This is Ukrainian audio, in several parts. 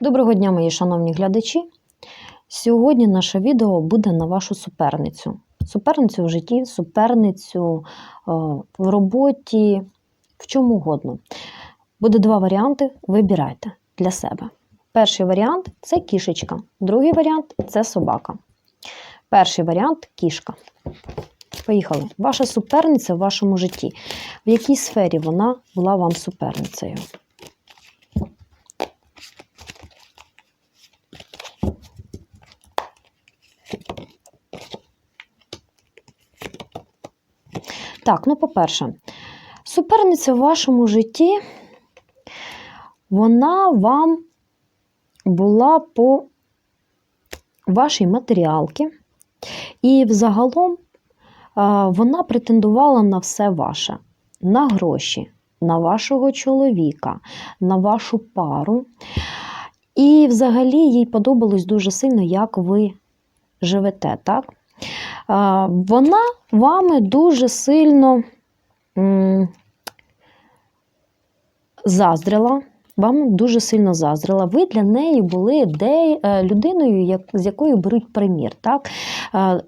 Доброго дня, мої шановні глядачі. Сьогодні наше відео буде на вашу суперницю. Суперницю в житті, суперницю е, в роботі, в чому угодно. Буде два варіанти. Вибирайте для себе. Перший варіант це кішечка, другий варіант це собака. Перший варіант кішка. Поїхали. Ваша суперниця в вашому житті. В якій сфері вона була вам суперницею? Так, ну, по-перше, суперниця в вашому житті, вона вам була по вашій матеріалці, і взагалом вона претендувала на все ваше, на гроші, на вашого чоловіка, на вашу пару. І взагалі їй подобалось дуже сильно, як ви живете, так? Вона вами дуже сильно заздрила. Вам дуже сильно заздрила. Ви для неї були де, е, людиною, з якою беруть примір. Так?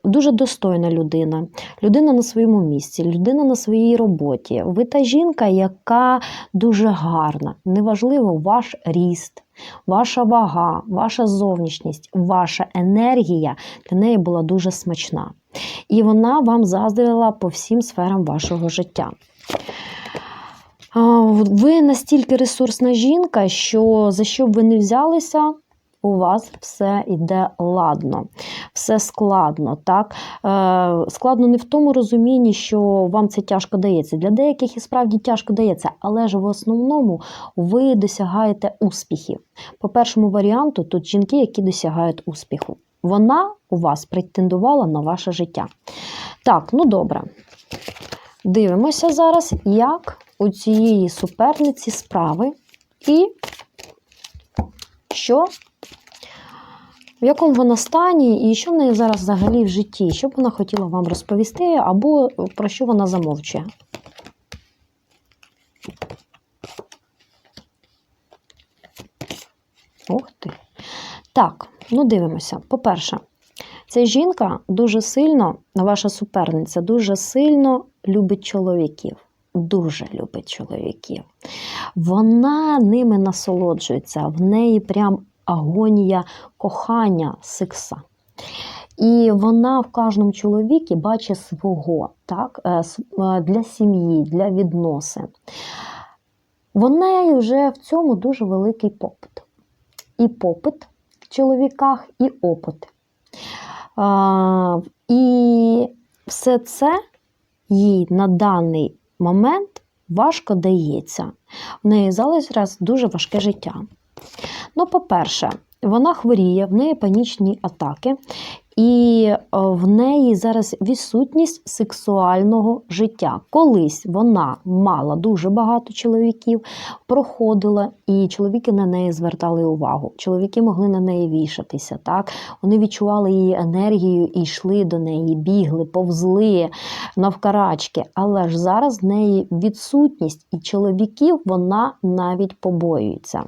Дуже достойна людина, людина на своєму місці, людина на своїй роботі. Ви та жінка, яка дуже гарна. Неважливо ваш ріст, ваша вага, ваша зовнішність, ваша енергія для неї була дуже смачна. І вона вам заздрила по всім сферам вашого життя. Ви настільки ресурсна жінка, що за що б ви не взялися, у вас все йде ладно, все складно. Так? Е, Складно не в тому розумінні, що вам це тяжко дається. Для деяких і справді тяжко дається, але ж в основному ви досягаєте успіхів. По першому варіанту, тут жінки, які досягають успіху. Вона у вас претендувала на ваше життя. Так, ну добре. Дивимося зараз, як у цієї суперниці справи і що, в якому вона стані, і що в неї зараз взагалі в житті, що б вона хотіла вам розповісти, або про що вона замовчує. Ух ти. Так, ну дивимося. По-перше, ця жінка дуже сильно, ваша суперниця, дуже сильно любить чоловіків. Дуже любить чоловіків. Вона ними насолоджується, в неї прям агонія кохання, секса. І вона в кожному чоловікі бачить свого так, е, е, для сім'ї, для відносин. В неї вже в цьому дуже великий попит. І попит чоловіках, і опит. А, і все це їй на даний момент важко дається. В неї зараз дуже важке життя. Ну, по-перше, вона хворіє, в неї панічні атаки, і е, в неї зараз відсутність сексуального життя. Колись вона мала дуже багато чоловіків, проходила, і чоловіки на неї звертали увагу. Чоловіки могли на неї вішатися. Так? Вони відчували її енергію і йшли до неї, бігли, повзли навкарачки. Але ж зараз в неї відсутність, і чоловіків вона навіть побоюється.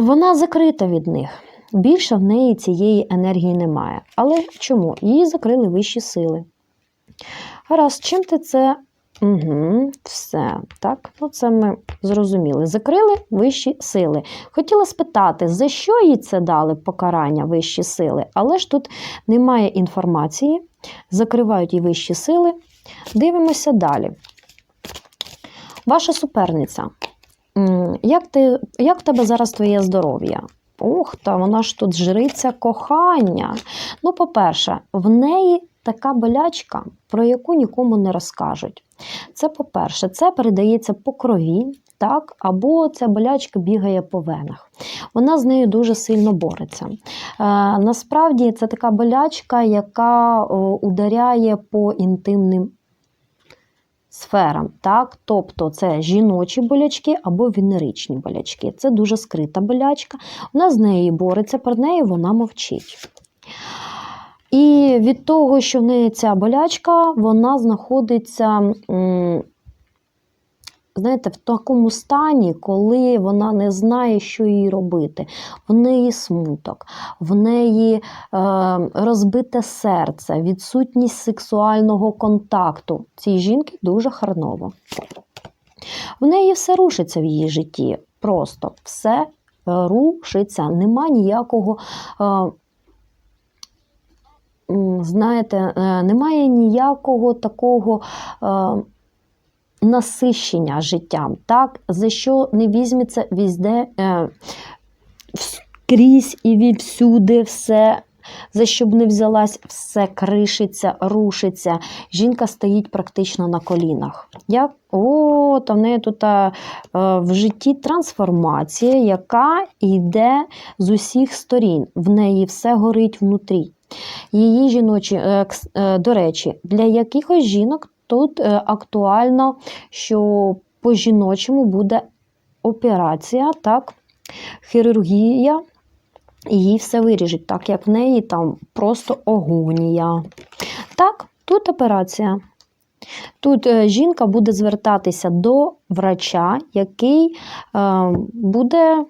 Вона закрита від них. Більше в неї цієї енергії немає. Але чому? Її закрили вищі сили. Гаразд, чим ти це? Угу, Все. Так, ну це ми зрозуміли. Закрили вищі сили. Хотіла спитати, за що їй це дали покарання вищі сили, але ж тут немає інформації. Закривають їй вищі сили. Дивимося далі. Ваша суперниця. Як, ти, як в тебе зараз твоє здоров'я? Ух, та вона ж тут жриця кохання. Ну, по-перше, в неї така болячка, про яку нікому не розкажуть. Це по-перше, це передається по крові, так, або ця болячка бігає по венах. Вона з нею дуже сильно бореться. Е, насправді це така болячка, яка ударяє по інтимним сферам. Так? Тобто це жіночі болячки або венеричні болячки. Це дуже скрита болячка. Вона з нею бореться, про неї вона мовчить. І від того, що в неї ця болячка, вона знаходиться знаєте, в такому стані, коли вона не знає, що їй робити. В неї смуток, в неї е, розбите серце, відсутність сексуального контакту. Цій жінки дуже харново. В неї все рушиться в її житті. Просто все е, рушиться. Нема ніякого. Е, Знаєте, е, немає ніякого такого е, насищення життям, так? За що не візьметься візде, е, скрізь і відсюди все. За що б не взялась, все кришиться, рушиться. Жінка стоїть практично на колінах. Як? О, то в неї тут е, в житті трансформація, яка йде з усіх сторін. В неї все горить внутрі. Її жіночі, е, е, до речі, для якихось жінок тут е, актуально, що по жіночому буде операція, так, хірургія, їй все виріжуть, так як в неї там просто огонія. Так, тут операція. Тут е, жінка буде звертатися до врача, який е, буде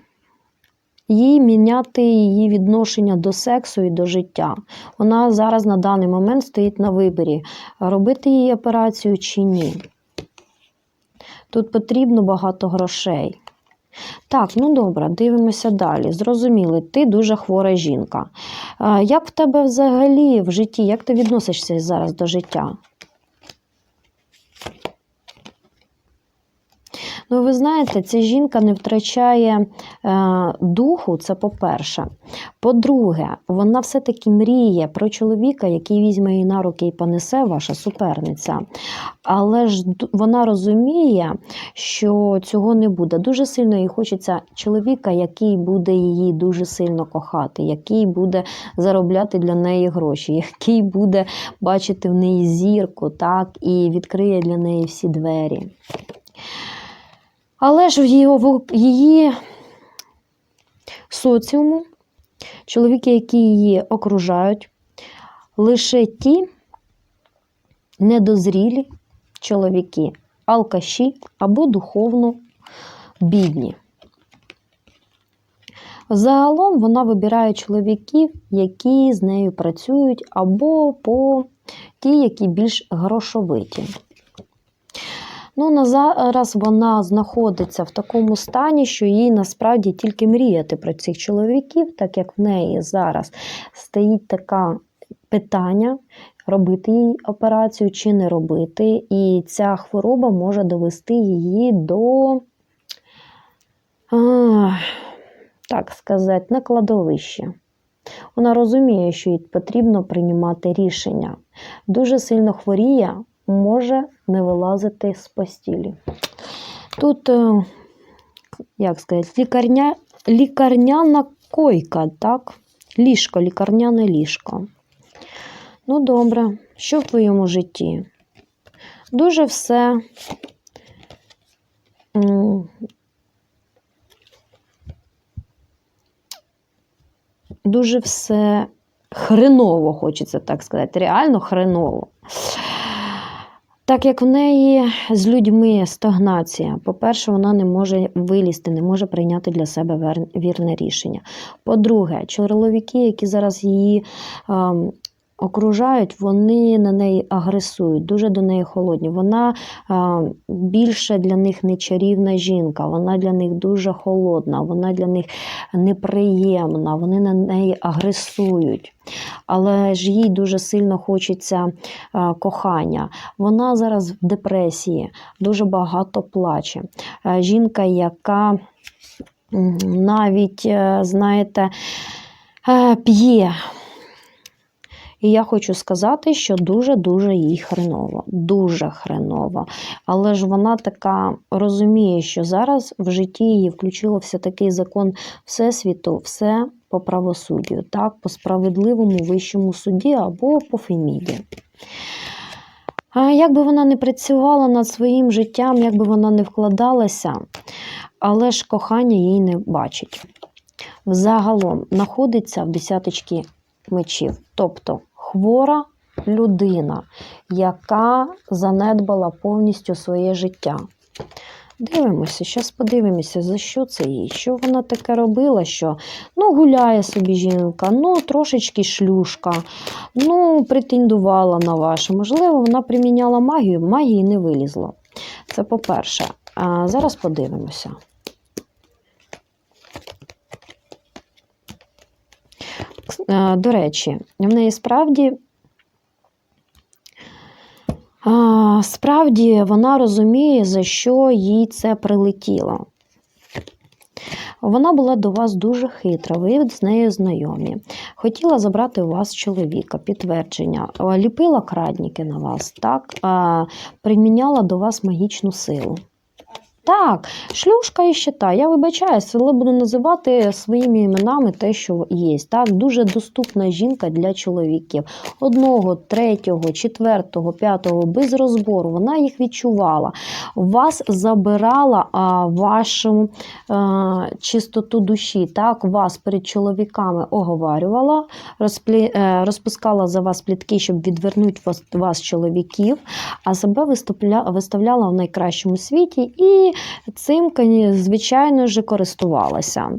їй міняти її відношення до сексу і до життя. Вона зараз на даний момент стоїть на виборі, робити їй операцію чи ні. Тут потрібно багато грошей. Так, ну добре, дивимося далі. Зрозуміли, ти дуже хвора жінка. Як в тебе взагалі в житті, як ти відносишся зараз до життя? Ну, ви знаєте, ця жінка не втрачає е, духу, це по-перше. По-друге, вона все-таки мріє про чоловіка, який візьме її на руки і понесе ваша суперниця. Але ж вона розуміє, що цього не буде. Дуже сильно їй хочеться чоловіка, який буде її дуже сильно кохати, який буде заробляти для неї гроші, який буде бачити в неї зірку, так, і відкриє для неї всі двері. Але ж в її, в її соціуму чоловіки, які її окружають, лише ті недозрілі чоловіки, алкаші або духовно бідні. Загалом вона вибирає чоловіків, які з нею працюють, або по ті, які більш грошовиті. Ну, на зараз вона знаходиться в такому стані, що їй насправді тільки мріяти про цих чоловіків, так як в неї зараз стоїть таке питання, робити їй операцію чи не робити. І ця хвороба може довести її до, а, так сказати, на кладовище. Вона розуміє, що їй потрібно приймати рішення. Дуже сильно хворіє, може не вилазити з постілі. Тут, е, як сказати, лікарня, лікарняна койка, так? Ліжко, лікарняне ліжко. Ну, добре, що в твоєму житті? Дуже все. Дуже все хреново, хочеться так сказати. Реально хреново. Так як в неї з людьми стагнація, по-перше, вона не може вилізти, не може прийняти для себе вірне рішення. По-друге, чоловіки, які зараз її окружають, вони на неї агресують, дуже до неї холодні. Вона більше для них не чарівна жінка, вона для них дуже холодна, вона для них неприємна, вони на неї агресують. Але ж їй дуже сильно хочеться кохання. Вона зараз в депресії, дуже багато плаче. Жінка, яка навіть, е, знаєте, е, п'є. І я хочу сказати, що дуже-дуже їй хреново, дуже хреново. Але ж вона така розуміє, що зараз в житті її включився такий закон Всесвіту, все по правосуддю, так, по справедливому вищому суді або по Феміді. Як би вона не працювала над своїм життям, як би вона не вкладалася, але ж кохання їй не бачить. Взагалом знаходиться в десяточці мечів, тобто хвора людина, яка занедбала повністю своє життя. Дивимося, зараз подивимося, за що це їй. Що вона таке робила, що ну, гуляє собі жінка, ну, трошечки шлюшка, ну, претендувала на ваше. Можливо, вона приміняла магію, магії не вилізло. Це по-перше. Зараз подивимося. До речі, в неї справді. Справді вона розуміє, за що їй це прилетіло. Вона була до вас дуже хитра, ви з нею знайомі. Хотіла забрати у вас чоловіка, підтвердження, ліпила крадніки на вас, так? Приміняла до вас магічну силу. Так, шлюшка і щита. Я вибачаюся, але буду називати своїми іменами те, що є. Так, дуже доступна жінка для чоловіків. Одного, третього, четвертого, п'ятого, без розбору. Вона їх відчувала. Вас забирала а, вашу а, чистоту душі. Так, вас перед чоловіками оговарювала, розплі, е, розпускала за вас плітки, щоб відвернути вас, вас чоловіків, а себе виставляла в найкращому світі і цим, звичайно ж, користувалася.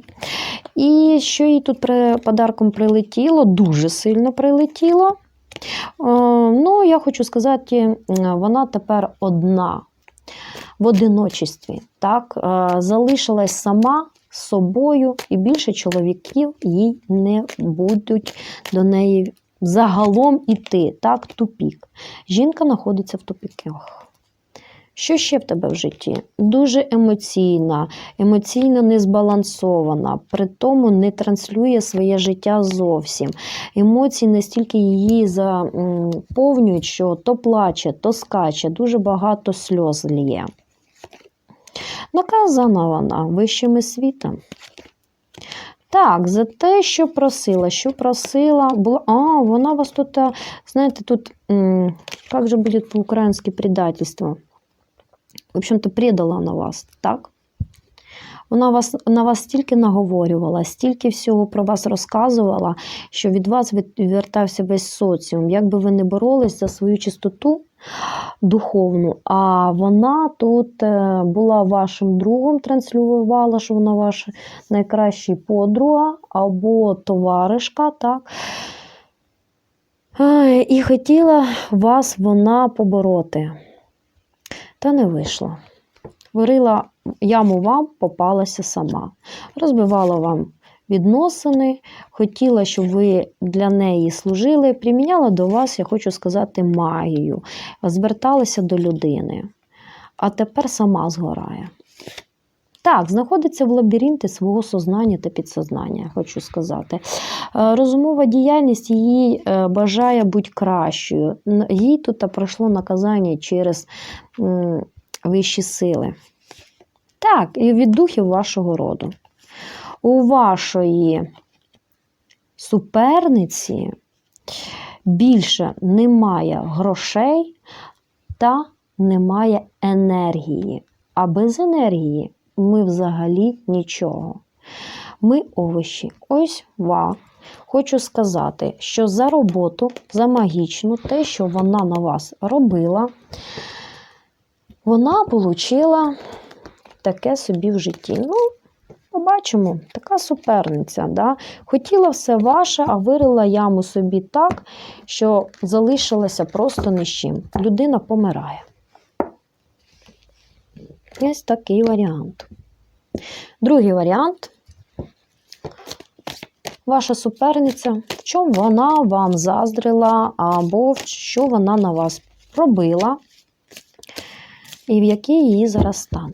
І що їй тут подарком прилетіло, дуже сильно прилетіло. Е, Ну, я хочу сказати, вона тепер одна в одиночестві. Так? Е, Залишилась сама з собою, і більше чоловіків їй не будуть до неї загалом іти. Так, тупік. Жінка знаходиться в тупіках. Що ще в тебе в житті? Дуже емоційна, емоційно незбалансована, при тому не транслює своє життя зовсім. Емоції настільки її заповнюють, що то плаче, то скаче, дуже багато сльоз лє. Наказана вона вищими світом. Так, за те, що просила, що просила, була. А, вона вас тут, знаєте, тут, як же буде по-українськи предательство? В общем-то, предала на вас, так? Вона вас, на вас стільки наговорювала, стільки всього про вас розказувала, що від вас відвертався весь соціум. Як би ви не боролись за свою чистоту духовну, а вона тут е, була вашим другом, транслювала, що вона ваша найкраща подруга або товаришка, так? І хотіла вас вона побороти. Та не вийшло. Вирила яму вам, попалася сама. Розбивала вам відносини, хотіла, щоб ви для неї служили, приміняла до вас, я хочу сказати, магію, зверталася до людини. А тепер сама згорає. Так, знаходиться в лабіринті свого сознання та підсознання, хочу сказати. Е, Розумова діяльність її е, бажає бути кращою. Їй тут пройшло наказання через вищі сили. Так, і від духів вашого роду. У вашої суперниці більше немає грошей та немає енергії. А без енергії ми взагалі нічого. Ми овочі. Ось ва. Хочу сказати, що за роботу, за магічну, те, що вона на вас робила, вона отримала таке собі в житті. Ну, побачимо, така суперниця. Да? Хотіла все ваше, а вирила яму собі так, що залишилася просто ні з чим. Людина помирає. Ось такий варіант. Другий варіант. Ваша суперниця, в чому вона вам заздрила, або що вона на вас робила, і в який її зараз стан.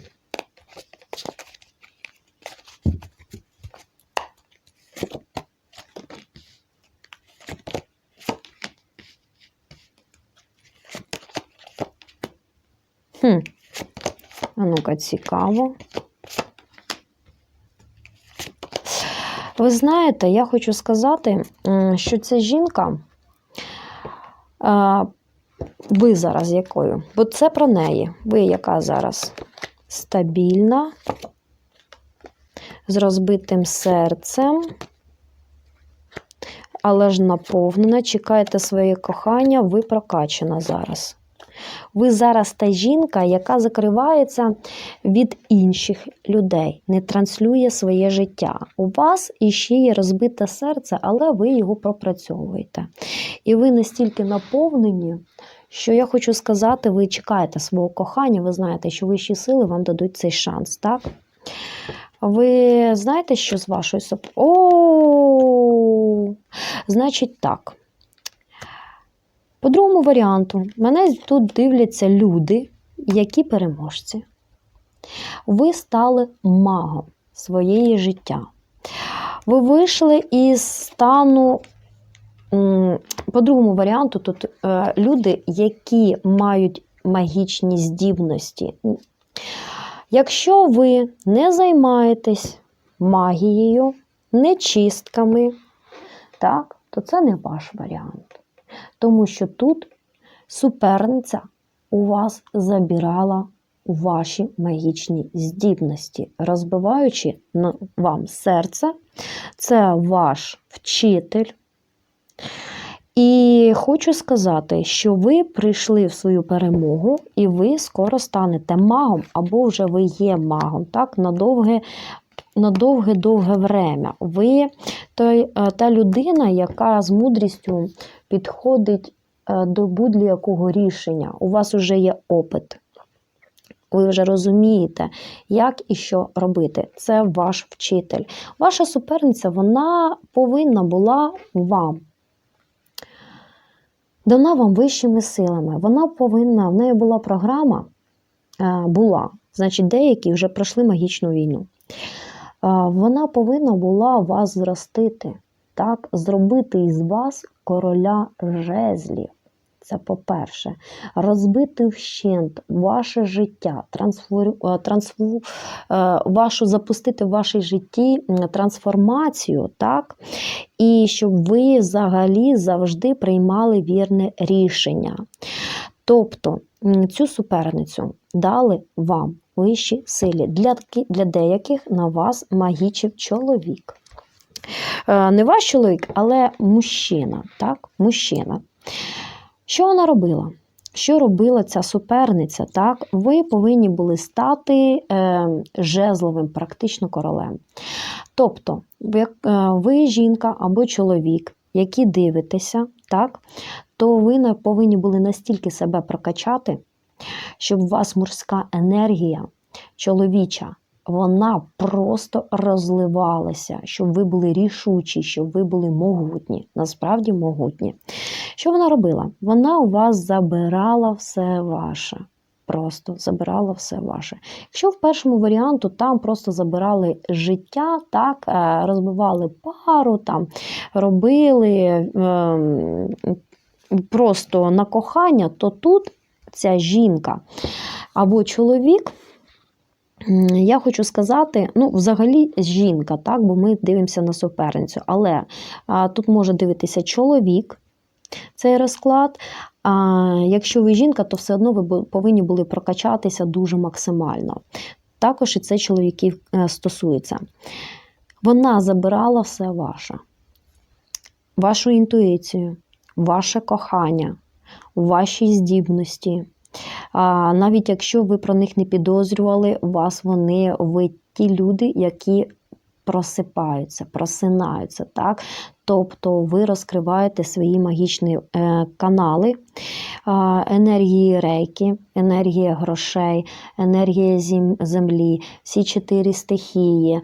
Хм. А ну-ка, цікаво. Ви знаєте, я хочу сказати, що ця жінка, ви зараз якою? Бо це про неї. Ви яка зараз? Стабільна, з розбитим серцем, але ж наповнена. Чекаєте своє кохання, ви прокачена зараз. Ви зараз та жінка, яка закривається від інших людей, не транслює своє життя. У вас іще є розбите серце, але ви його пропрацьовуєте. І ви настільки наповнені, що я хочу сказати, ви чекаєте свого кохання, ви знаєте, що вищі сили вам дадуть цей шанс, так? Ви знаєте, що з вашою. О, значить так. По другому варіанту, мене тут дивляться люди, які переможці. Ви стали магом своєї життя. Ви вийшли із стану, по другому варіанту, тут е, люди, які мають магічні здібності. Якщо ви не займаєтесь магією, не чистками, так, то це не ваш варіант. Тому що тут суперниця у вас забирала ваші магічні здібності, розбиваючи вам серце. Це ваш вчитель. І хочу сказати, що ви прийшли в свою перемогу, і ви скоро станете магом, або вже ви є магом, так, на довге. На довге-довге время. Ви той, е, та людина, яка з мудрістю підходить е, до будь-якого рішення. У вас вже є опит. Ви вже розумієте, як і що робити. Це ваш вчитель. Ваша суперниця вона повинна була вам. Дана вам вищими силами. Вона повинна, в неї була програма, е, була, значить, деякі вже пройшли магічну війну. Е, Вона повинна була вас зростити, так, зробити із вас короля жезлів. Це по-перше, розбити вщент ваше життя, е, трансфу... е, вашу запустити в вашій житті трансформацію, так? І щоб ви взагалі завжди приймали вірне рішення. Тобто цю суперницю дали вам вищі силі. Для, для деяких на вас магічив чоловік. Е, Не ваш чоловік, але мужчина. Так? Мужчина. Що вона робила? Що робила ця суперниця? Так, ви повинні були стати е, жезловим, практично королем. Тобто, ви, е, ви жінка або чоловік, які дивитеся, так, то ви повинні були настільки себе прокачати, щоб у вас морська енергія чоловіча. Вона просто розливалася, щоб ви були рішучі, щоб ви були могутні, насправді могутні. Що вона робила? Вона у вас забирала все ваше. Просто забирала все ваше. Якщо в першому варіанту там просто забирали життя, так, е, розбивали пару, там, робили ем, просто на кохання, то тут ця жінка або чоловік. Я хочу сказати, ну, взагалі жінка, так, бо ми дивимося на суперницю. Але а, тут може дивитися чоловік, цей розклад. А якщо ви жінка, то все одно ви повинні були прокачатися дуже максимально. Також і це чоловіків е, стосується. Вона забирала все ваше, вашу інтуїцію, ваше кохання, ваші здібності. А, навіть якщо ви про них не підозрювали, вас вони ви ті люди, які просипаються, просинаються. Так? Тобто ви розкриваєте свої магічні е, канали, енергії рейки, енергія грошей, енергія землі, всі чотири стихії,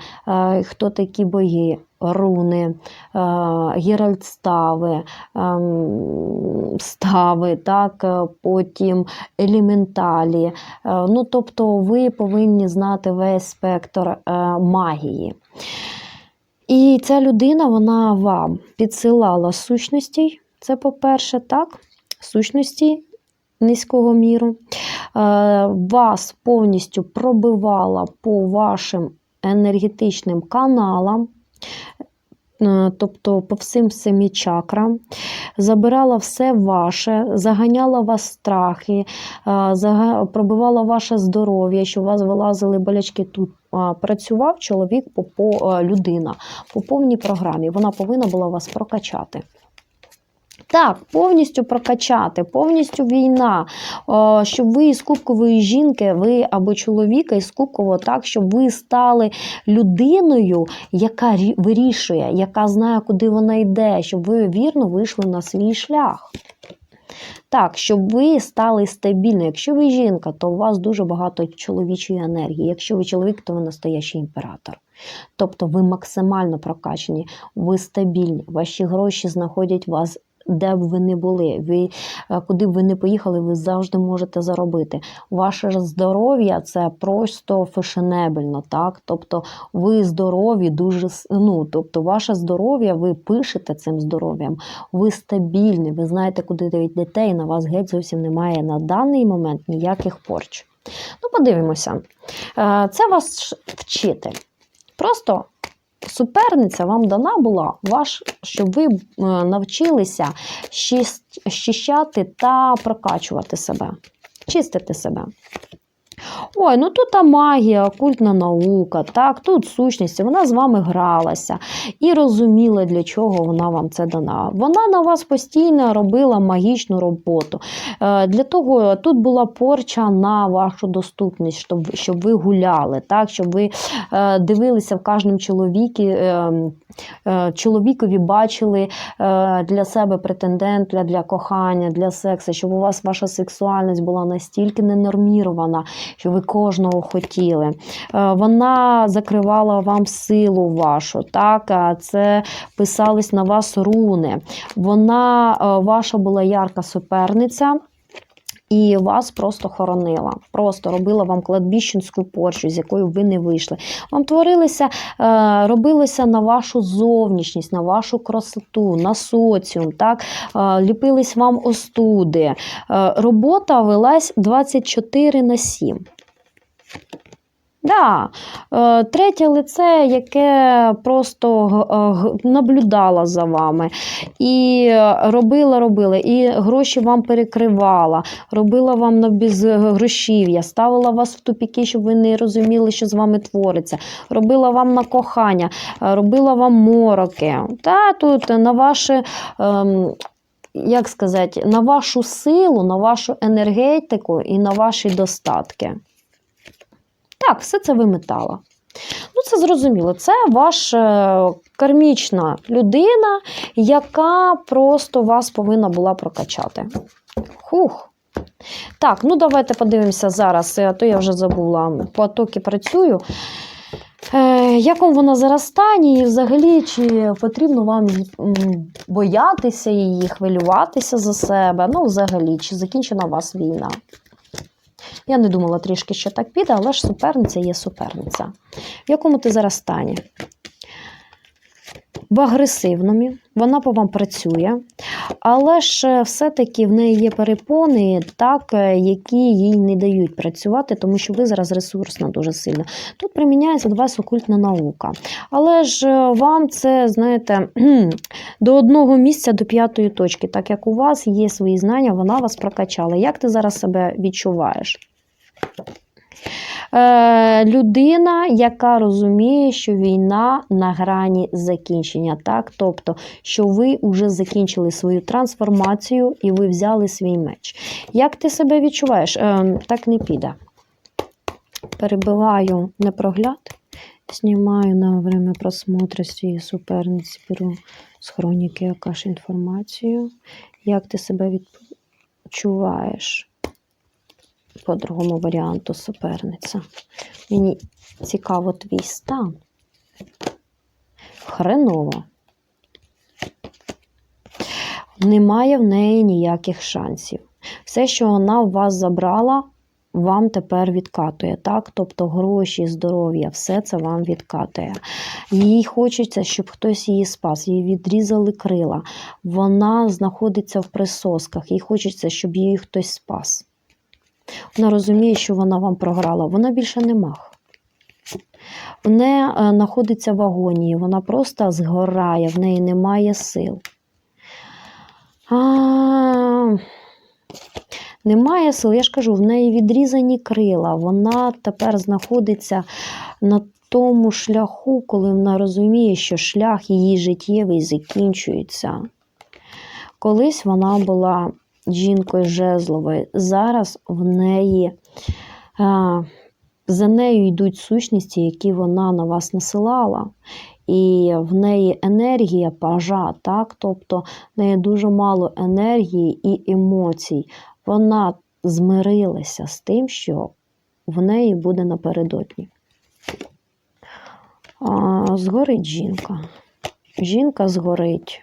хто такі боги, руни, е, ем, стави, так, потім елементалі. Е, Ну, тобто ви повинні знати весь спектр е, магії. І ця людина вона вам підсилала сущності, це по-перше, так, сущності низького міру, Е, вас повністю пробивала по вашим енергетичним каналам, тобто по всім семі чакрам, забирала все ваше, заганяла вас страхи, е, пробивала ваше здоров'я, що у вас вилазили болячки тут. Працював чоловік по, по е, людина по повній програмі. Вона повинна була вас прокачати. Так, повністю прокачати, повністю війна, щоб ви із кубкової жінки, ви або чоловіка із кубкового, так, щоб ви стали людиною, яка вирішує, яка знає, куди вона йде, щоб ви вірно вийшли на свій шлях. Так, щоб ви стали стабільною. Якщо ви жінка, то у вас дуже багато чоловічої енергії. Якщо ви чоловік, то ви настоящий імператор. Тобто ви максимально прокачені, ви стабільні, ваші гроші знаходять вас. Де б ви не були, ви е, куди б ви не поїхали, ви завжди можете заробити. Ваше здоров'я це просто фешенебельно, так? Тобто ви здорові, дуже ну, тобто ваше здоров'я, ви пишете цим здоров'ям, ви стабільні, ви знаєте, куди ви йдете, і на вас геть зовсім немає на даний момент ніяких порч. Ну, подивимося. Е, Це ваш вчитель. Просто суперниця вам дана була, ваш, щоб ви е, навчилися щищати та прокачувати себе, чистити себе. Ой, ну тут та магія, окультна наука, так, тут сущність, вона з вами гралася і розуміла, для чого вона вам це дана. Вона на вас постійно робила магічну роботу. Е, Для того тут була порча на вашу доступність, щоб, щоб ви гуляли, так, щоб ви е, дивилися в кожному чоловікі, е, чоловікові бачили для себе претендента для кохання, для сексу, щоб у вас ваша сексуальність була настільки ненормірована, що ви кожного хотіли. Е, Вона закривала вам силу вашу, так, це писались на вас руни. Вона е, ваша була ярка суперниця. І вас просто хоронила, просто робила вам кладбіщенську порчу, з якою ви не вийшли. Вам творилися, е, робилося на вашу зовнішність, на вашу красоту, на соціум, так? Е, ліпились вам остуди. Е, робота велась 24 на 7. Да, е, третє лице, яке просто е, наблюдала за вами і робила, робила, і гроші вам перекривала, робила вам на безгрошів'я, ставила вас в тупіки, щоб ви не розуміли, що з вами твориться, робила вам на кохання, е, робила вам мороки. Та тут на ваше. Ем, як сказати, на вашу силу, на вашу енергетику і на ваші достатки. Так, все це виметала. Ну, це зрозуміло. Це ваша кармічна людина, яка просто вас повинна була прокачати. Хух. Так, ну давайте подивимося зараз, а то я вже забула, потоки працюю. Е, якому вона стані, і взагалі, чи потрібно вам боятися її, хвилюватися за себе? Ну, взагалі, чи закінчена у вас війна? Я не думала трішки, що так піде, але ж суперниця є суперниця. В якому ти зараз стані? В агресивному, вона по вам працює, але ж е, все-таки в неї є перепони, так, е, які їй не дають працювати, тому що ви зараз ресурсна дуже сильно. Тут приміняється до вас окультна наука. Але ж е, вам це, знаєте, до одного місця до п'ятої точки, так як у вас є свої знання, вона вас прокачала. Як ти зараз себе відчуваєш? Е, людина, яка розуміє, що війна на грані закінчення, так? Тобто, що ви вже закінчили свою трансформацію і ви взяли свій меч. Як ти себе відчуваєш? Е, так не піде. Перебиваю непрогляд, знімаю на время просмотру свої суперниці, беру з хроніки Акаш інформацію. Як ти себе відчуваєш? По другому варіанту суперниця. Мені цікаво твій стан. Хреново. Немає в неї ніяких шансів. Все, що вона у вас забрала, вам тепер відкатує. Так? Тобто гроші, здоров'я, все це вам відкатує. Їй хочеться, щоб хтось її спас, їй відрізали крила. Вона знаходиться в присосках, їй хочеться, щоб її хтось спас. Вона розуміє, що вона вам програла. Вона більше не мах. Вона е, знаходиться в агонії, вона просто згорає, в неї немає сил. А, немає сил, я ж кажу, в неї відрізані крила. Вона тепер знаходиться на тому шляху, коли вона розуміє, що шлях її життєвий закінчується. Колись вона була жінкою жезловою. Зараз в неї а, за нею йдуть сущності, які вона на вас насилала. І в неї енергія пажа, так? тобто в неї дуже мало енергії і емоцій. Вона змирилася з тим, що в неї буде напередодні. А, згорить жінка. Жінка згорить.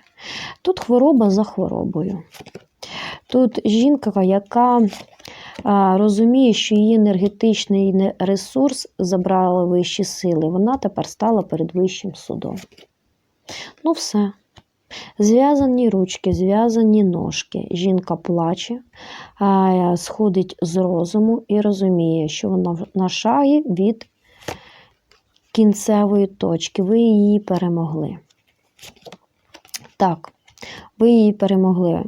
Тут хвороба за хворобою. Тут жінка, яка розуміє, що її енергетичний ресурс забрали вищі сили, вона тепер стала перед вищим судом. Ну, все. Зв'язані ручки, зв'язані ножки. Жінка плаче, сходить з розуму і розуміє, що вона на шагі від кінцевої точки. Ви її перемогли. Так, ви її перемогли.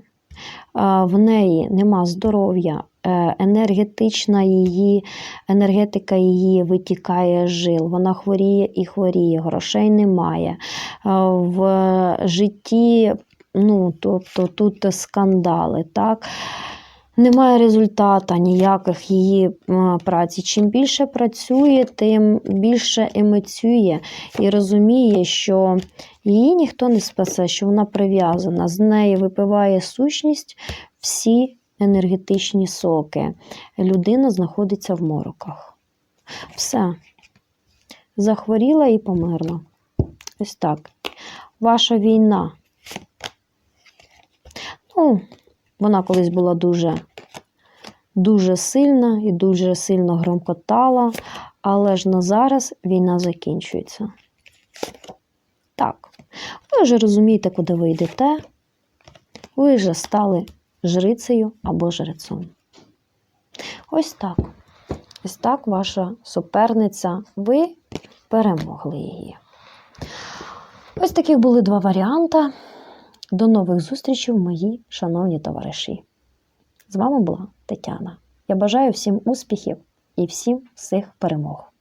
А, В неї нема здоров'я, е, енергетична її, енергетика її витікає з жил. Вона хворіє і хворіє, грошей немає. В житті, ну, тобто тут скандали, так? Немає результату ніяких її праці. Чим більше працює, тим більше емоціює і розуміє, що її ніхто не спасе, що вона прив'язана. З неї випиває сущність всі енергетичні соки. Людина знаходиться в мороках. Все. Захворіла і померла. Ось так. Ваша війна. Ну, вона колись була дуже, дуже сильна і дуже сильно громкотала, але ж на зараз війна закінчується. Так, ви вже розумієте, куди ви йдете. Ви вже стали жрицею або жрецом. Ось так. Ось так ваша суперниця. Ви перемогли її. Ось таких були два варіанти. До нових зустрічей, мої шановні товариші. З вами була Тетяна. Я бажаю всім успіхів і всім всіх перемог.